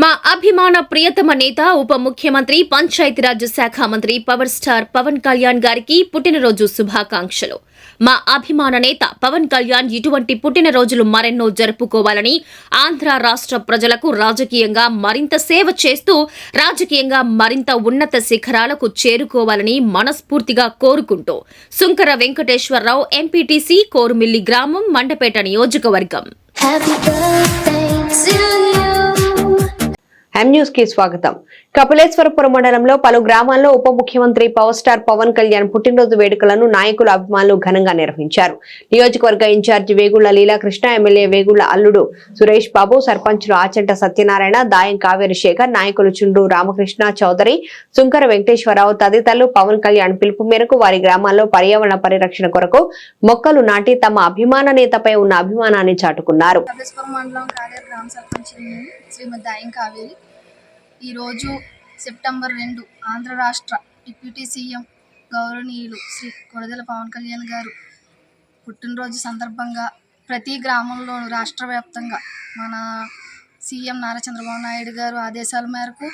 మా అభిమాన ప్రియతమ నేత ఉప ముఖ్యమంత్రి పంచాయతీరాజ్ శాఖ మంత్రి పవర్ స్టార్ పవన్ కళ్యాణ్ గారికి పుట్టినరోజు శుభాకాంక్షలు. మా అభిమాన నేత పవన్ కళ్యాణ్ ఇటువంటి పుట్టినరోజులు మరెన్నో జరుపుకోవాలని ఆంధ్ర రాష్ట్ర ప్రజలకు రాజకీయంగా మరింత సేవ చేస్తూ రాజకీయంగా మరింత ఉన్నత శిఖరాలకు చేరుకోవాలని మనస్ఫూర్తిగా కోరుకుంటూ సుంకర వెంకటేశ్వరరావు ఎంపీటీసీ కోరుమిల్లి గ్రామం మండపేట నియోజకవర్గం. Happy న్యూస్కి స్వాగతం. కపిలేశ్వరపురం మండలంలో పలు గ్రామాల్లో ఉప ముఖ్యమంత్రి పవర్ స్టార్ పవన్ కళ్యాణ్ పుట్టినరోజు వేడుకలను నాయకులు అభిమానులు ఘనంగా నిర్వహించారు. నియోజకవర్గ ఇన్ఛార్జి వేగుళ్ళ లీలాకృష్ణ ఎమ్మెల్యే వేగుళ్ళ అల్లుడు సురేష్ బాబు సర్పంచులు ఆచంట సత్యనారాయణ దాయం కావేరి శేఖర్ నాయకులు చుండ్రు రామకృష్ణ చౌదరి సుంకర వెంకటేశ్వరరావు తదితరులు పవన్ కళ్యాణ్ పిలుపు మేరకు వారి గ్రామాల్లో పర్యావరణ పరిరక్షణ కొరకు మొక్కలు నాటి తమ అభిమాన నేతపై ఉన్న అభిమానాన్ని చాటుకున్నారు. శ్రీమతి దాయం కావేరి ఈరోజు సెప్టెంబర్ రెండు ఆంధ్ర రాష్ట్ర డిప్యూటీ సీఎం గౌరవనీయులు శ్రీ కొడదల పవన్ కళ్యాణ్ గారు పుట్టినరోజు సందర్భంగా ప్రతి గ్రామంలోనూ రాష్ట్ర వ్యాప్తంగా మన సీఎం నారా చంద్రబాబు నాయుడు గారు ఆదేశాల మేరకు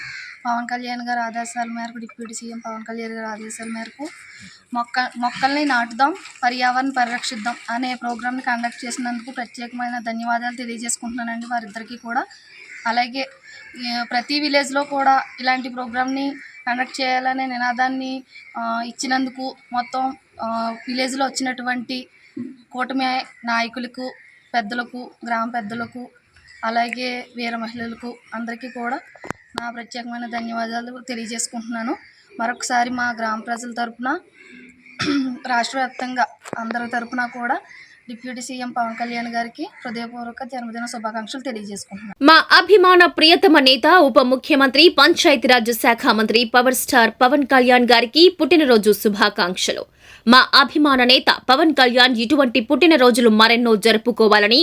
పవన్ కళ్యాణ్ గారు ఆదేశాల మేరకు డిప్యూటీ సీఎం పవన్ కళ్యాణ్ గారు ఆదేశాల మేరకు మొక్క మొక్కల్ని నాటుదాం పర్యావరణ పరిరక్షిద్దాం అనే ప్రోగ్రామ్ని కండక్ట్ చేసినందుకు ప్రత్యేకమైన ధన్యవాదాలు తెలియజేసుకుంటున్నానండి వారిద్దరికీ కూడా. అలాగే ప్రతి విలేజ్లో కూడా ఇలాంటి ప్రోగ్రామ్ని కండక్ట్ చేయాలనే నినాదాన్ని ఇచ్చినందుకు మొత్తం విలేజ్లో వచ్చినటువంటి కూటమి నాయకులకు పెద్దలకు గ్రామ పెద్దలకు అలాగే వీర మహిళలకు అందరికీ కూడా నా ప్రత్యేకమైన ధన్యవాదాలు తెలియజేసుకుంటున్నాను. మరొకసారి మా గ్రామ ప్రజల తరపున రాష్ట్ర వ్యాప్తంగా అందరి తరపున కూడా డిప్యూటీ సీఎం పవన్ కళ్యాణ్ గారికి హృదయపూర్వక జన్మదిన శుభాకాంక్షలు తెలియజేసుకుంటున్నాను మా అభిమాన ప్రియతమ నేత ఉప ముఖ్యమంత్రి పంచాయతీరాజ్ శాఖ మంత్రి పవర్ స్టార్ పవన్ కళ్యాణ్ గారికి పుట్టినరోజు శుభాకాంక్షలు. మా అభిమాన నేత పవన్ కళ్యాణ్ ఇటువంటి పుట్టినరోజులు మరెన్నో జరుపుకోవాలని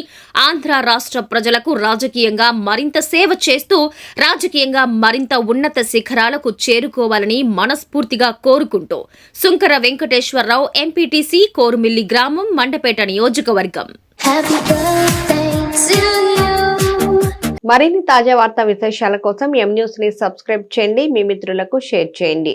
ఆంధ్ర రాష్ట్ర ప్రజలకు రాజకీయంగా మరింత సేవ చేస్తూ రాజకీయంగా మరింత ఉన్నత శిఖరాలకు చేరుకోవాలని మనస్ఫూర్తిగా కోరుకుంటూ సుంకర వెంకటేశ్వరరావు ఎంపీటీసీ కోరుమిల్లి గ్రామం మండపేట నియోజకవర్గం. మరిన్ని తాజా వార్తా విశేషాల కోసం ఎం న్యూస్ని సబ్స్క్రైబ్ చేయండి. మీ మిత్రులకు షేర్ చేయండి.